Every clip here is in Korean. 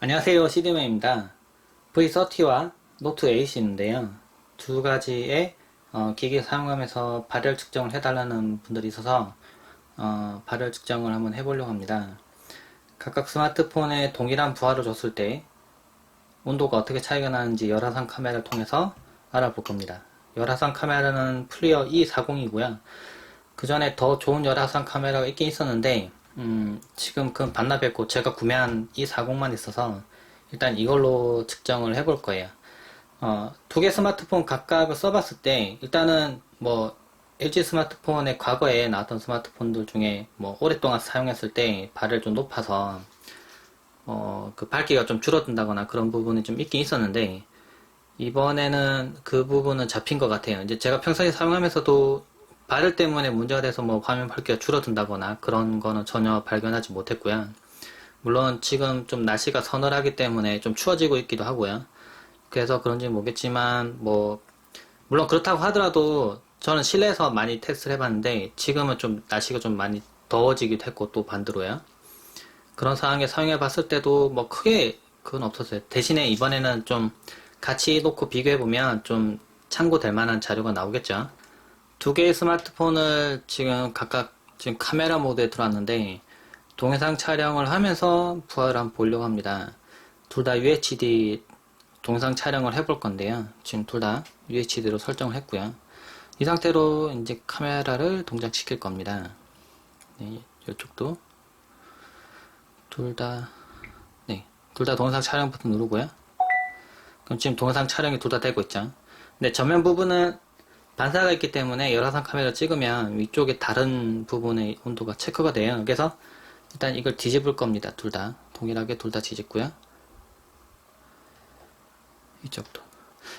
안녕하세요 시드맨입니다. V30와 노트 8이 있는데요. 두 가지의 어, 기기 사용하면서 발열 측정을 해달라는 분들이 있어서 어, 발열 측정을 한번 해보려고 합니다. 각각 스마트폰에 동일한 부하를 줬을 때 온도가 어떻게 차이가 나는지 열화상 카메라를 통해서 알아볼 겁니다. 열화상 카메라는 플리어 E40이고요. 그 전에 더 좋은 열화상 카메라가 있긴 있었는데 음, 지금 그 반납했고 제가 구매한 이 40만 있어서 일단 이걸로 측정을 해볼 거예요. 어, 두 개 스마트폰 각각을 써봤을 때 일단은 뭐 LG 스마트폰의 과거에 나왔던 스마트폰들 중에 뭐 오랫동안 사용했을 때 발열 좀 높아서 어, 그 밝기가 좀 줄어든다거나 그런 부분이 좀 있긴 있었는데 이번에는 그 부분은 잡힌 것 같아요. 이제 제가 평소에 사용하면서도 발열 때문에 문제가 돼서 뭐 화면 밝기가 줄어든다거나 그런 거는 전혀 발견하지 못했고요. 물론 지금 좀 날씨가 서늘하기 때문에 좀 추워지고 있기도 하고요. 그래서 그런지 모르겠지만 뭐 물론 그렇다고 하더라도 저는 실내에서 많이 테스트를 해봤는데 지금은 좀 날씨가 좀 많이 더워지기도 했고 또 반대로요. 그런 상황에 사용해 봤을 때도 뭐 크게 그건 없었어요. 대신에 이번에는 좀 같이 놓고 비교해 보면 좀 참고될 만한 자료가 나오겠죠. 두 개의 스마트폰을 지금 각각 지금 카메라 모드에 들어왔는데 동영상 촬영을 하면서 부하를 한번 보려고 합니다. 둘 다 UHD 동영상 촬영을 해볼 건데요. 지금 둘 다 UHD로 설정을 했고요. 이 상태로 이제 카메라를 동작시킬 겁니다. 네, 이쪽도 둘 다, 네, 둘 다 동영상 촬영 버튼 누르고요. 그럼 지금 동영상 촬영이 둘 다 되고 있죠. 근데 전면 부분은 반사가 있기 때문에 열화상 카메라 찍으면 위쪽에 다른 부분의 온도가 체크가 돼요. 그래서 일단 이걸 뒤집을 겁니다. 둘 다. 동일하게 둘 다 뒤집고요. 이쪽도.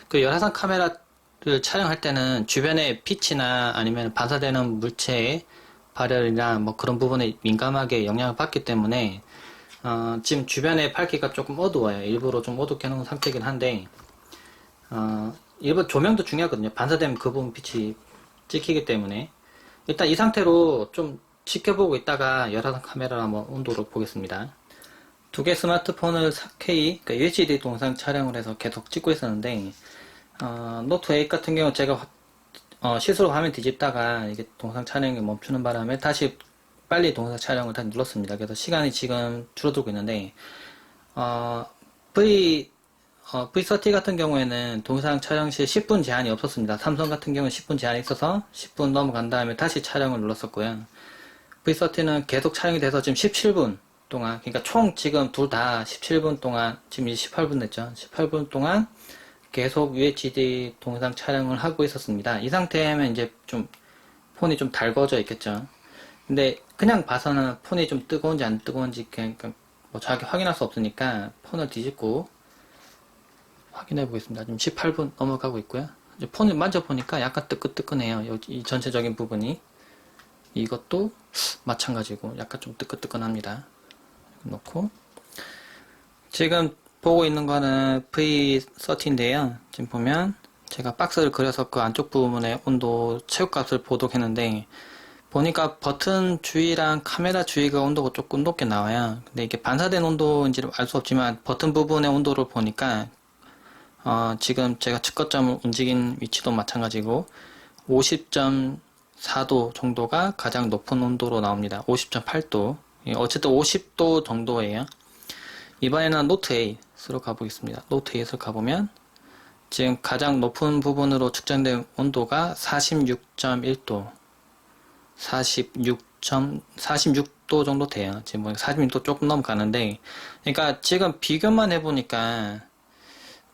그 열화상 카메라를 촬영할 때는 주변의 빛이나 아니면 반사되는 물체의 발열이나 뭐 그런 부분에 민감하게 영향을 받기 때문에 어, 지금 주변의 밝기가 조금 어두워요. 일부러 좀 어둡게 해놓은 상태이긴 한데 어, 일부 조명도 중요하거든요. 반사되면 그 부분 빛이 찍히기 때문에 일단 이 상태로 좀 지켜보고 있다가 열화상 카메라 한번 온도를 보겠습니다. 두 개 스마트폰을 4K, 그러니까 UHD 동영상 촬영을 해서 계속 찍고 있었는데 어, 노트 8 같은 경우 제가 어, 실수로 화면 뒤집다가 이게 동영상 촬영이 멈추는 바람에 다시 빨리 동영상 촬영을 다시 눌렀습니다. 그래서 시간이 지금 줄어들고 있는데 어, V 어, V30 같은 경우에는 동영상 촬영 시 10분 제한이 없었습니다. 삼성 같은 경우는 10분 제한이 있어서 10분 넘어간 다음에 다시 촬영을 눌렀었고요. V30는 계속 촬영이 돼서 지금 17분 동안, 그러니까 총 지금 둘 다 17분 동안, 지금 이제 18분 됐죠. 18분 동안 계속 UHD 동영상 촬영을 하고 있었습니다. 이 상태면 이제 좀 폰이 좀 달궈져 있겠죠. 근데 그냥 봐서는 폰이 좀 뜨거운지 안 뜨거운지 그냥 뭐 정확히 확인할 수 없으니까 폰을 뒤집고 확인해 보겠습니다. 지금 18분 넘어가고 있고요. 폰을 만져보니까 약간 뜨끈뜨끈해요. 이 전체적인 부분이. 이것도 마찬가지고 약간 좀 뜨끈뜨끈합니다. 놓고 지금 보고 있는 거는 V30인데요. 지금 보면 제가 박스를 그려서 그 안쪽 부분의 온도 체육값을 보도록 했는데 보니까 버튼 주위랑 카메라 주위가 온도가 조금 높게 나와요. 근데 이게 반사된 온도인지를 알수 없지만 버튼 부분의 온도를 보니까 어, 지금 제가 측거점을 움직인 위치도 마찬가지고 50.4도 정도가 가장 높은 온도로 나옵니다. 50.8도. 어쨌든 50도 정도예요. 이번에는 노트 8으로 가보겠습니다. 노트 8으로 가보면 지금 가장 높은 부분으로 측정된 온도가 46.1도. 46. 46도 정도 돼요. 지금 뭐 46도 조금 넘어가는데, 그러니까 지금 비교만 해보니까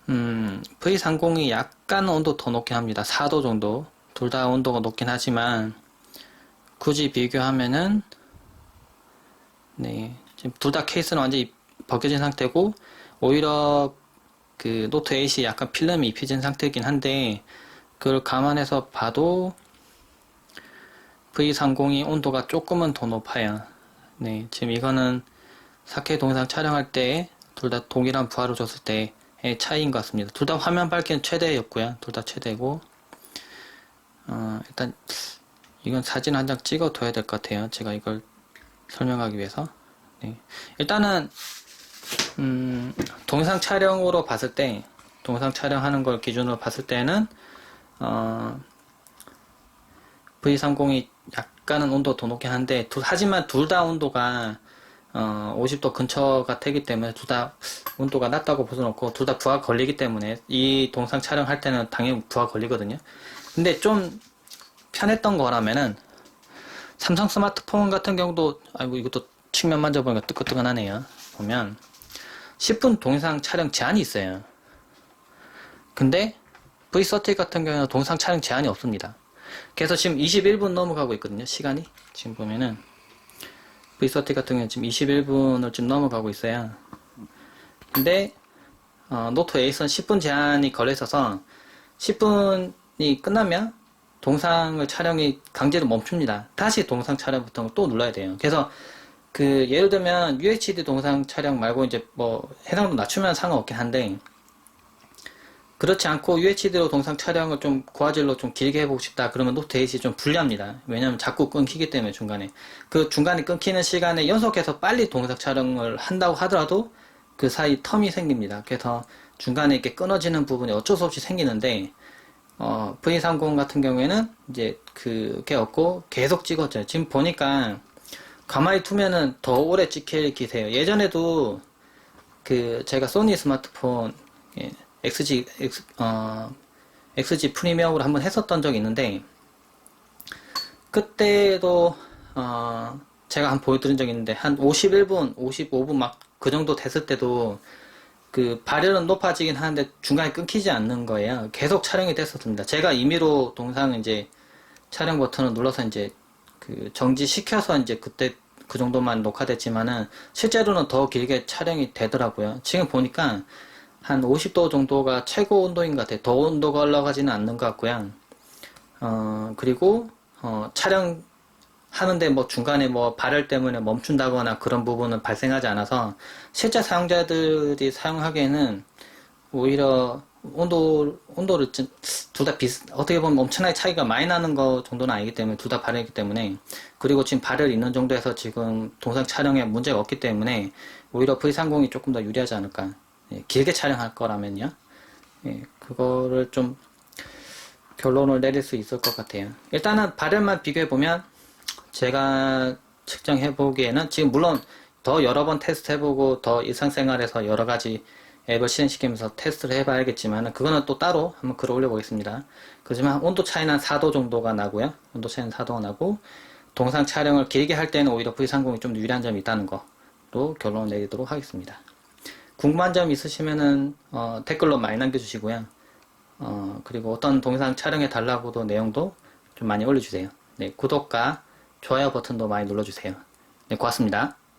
음, V30이 약간 온도 더 높긴 합니다. 4도 정도. 둘 다 온도가 높긴 하지만, 굳이 비교하면은, 네. 지금 둘 다 케이스는 완전히 벗겨진 상태고, 오히려 그 노트 8이 약간 필름이 입혀진 상태이긴 한데, 그걸 감안해서 봐도, V30이 온도가 조금은 더 높아요. 네. 지금 이거는 4K 동영상 촬영할 때, 둘 다 동일한 부하로 줬을 때, 의 차이인 것 같습니다. 둘 다 화면 밝기는 최대였고요. 둘 다 최대고 어, 일단 이건 사진 한 장 찍어 둬야 될 것 같아요. 제가 이걸 설명하기 위해서 네. 일단은 음, 동영상 촬영으로 봤을 때, 동영상 촬영하는 걸 기준으로 봤을 때는, 어, V30이 약간은 온도 더 높긴 한데, 두- 하지만 둘 다 온도가, 어, 50도 근처가 되기 때문에 둘 다 온도가 낮다고 없고, 둘 다 부하 걸리기 때문에, 이 동영상 촬영할 때는 당연히 부하 걸리거든요. 근데 좀 편했던 거라면은, 삼성 스마트폰 같은 경우도, 아이고, 이것도 측면 만져보니까 뜨끈뜨끈하네요. 보면, 10분 동영상 촬영 제한이 있어요. 근데 V30 같은 경우는 동영상 촬영 제한이 없습니다. 그래서 지금 21분 넘어가고 있거든요. 시간이 지금 보면은 V30 같은 경우는 지금 21분을 지금 넘어가고 있어요. 근데 어, 노트 에이스는 10분 제한이 걸려 있어서 10분이 끝나면 동상을 촬영이 강제로 멈춥니다. 다시 동상 촬영 버튼을 또 눌러야 돼요. 그래서 그 예를 들면 UHD 동상 촬영 말고 이제 뭐 해상도 낮추면 상관없긴 한데 그렇지 않고 UHD로 동상 촬영을 좀 고화질로 좀 길게 해보고 싶다 그러면 노트 8이 좀 불리합니다. 왜냐면 자꾸 끊기기 때문에 중간에 그 중간에 끊기는 시간에 연속해서 빨리 동상 촬영을 한다고 하더라도 그 사이 텀이 생깁니다. 그래서 중간에 이렇게 끊어지는 부분이 어쩔 수 없이 생기는데 어, V30 같은 경우에는 이제 그게 없고 계속 찍었죠. 지금 보니까 가만히 두면은 더 오래 찍힐 기세예요. 예전에도 그 제가 소니 스마트폰 예, XG X, 어, XG 프리미엄으로 한번 했었던 적이 있는데 그때도 어, 제가 한번 보여드린 적이 있는데 한 51분, 55분 막 그 정도 됐을 때도 그 발열은 높아지긴 하는데 중간에 끊기지 않는 거예요. 계속 촬영이 됐었습니다. 제가 임의로 동상 이제 촬영 버튼을 눌러서 이제 그 정지시켜서 이제 그때 그 정도만 녹화됐지만은 실제로는 더 길게 촬영이 되더라고요. 지금 보니까 한 50도 정도가 최고 온도인 것 같아요. 더 온도가 올라가지는 않는 것 같고요. 어, 그리고 어, 촬영 하는데 뭐 중간에 뭐 발열 때문에 멈춘다거나 그런 부분은 발생하지 않아서 실제 사용자들이 사용하기에는 오히려 온도 온도를 둘 다 비슷 어떻게 보면 엄청나게 차이가 많이 나는 거 정도는 아니기 때문에 둘 다 발열이기 때문에 그리고 지금 발열 있는 정도에서 지금 동상 촬영에 문제가 없기 때문에 오히려 V30이 조금 더 유리하지 않을까 예, 길게 촬영할 거라면요 예, 그거를 좀 결론을 내릴 수 있을 것 같아요 일단은 발열만 비교해 보면 제가 측정해 보기에는 지금 물론 더 여러 번 테스트 해보고 더 일상생활에서 여러 가지 앱을 실행시키면서 테스트를 해봐야겠지만 그거는 또 따로 한번 글을 올려보겠습니다. 그렇지만 온도 차이는 한 4도 정도가 나고요. 온도 차이는 4도가 나고 동상 촬영을 길게 할 때는 오히려 V30이 좀더 유리한 점이 있다는 거로 결론을 내리도록 하겠습니다. 궁금한 점 있으시면은 어, 댓글로 많이 남겨주시고요. 어, 그리고 어떤 동영상 촬영해 달라고도 내용도 좀 많이 올려주세요. 네, 구독과 좋아요 버튼도 많이 눌러주세요. 네, 고맙습니다.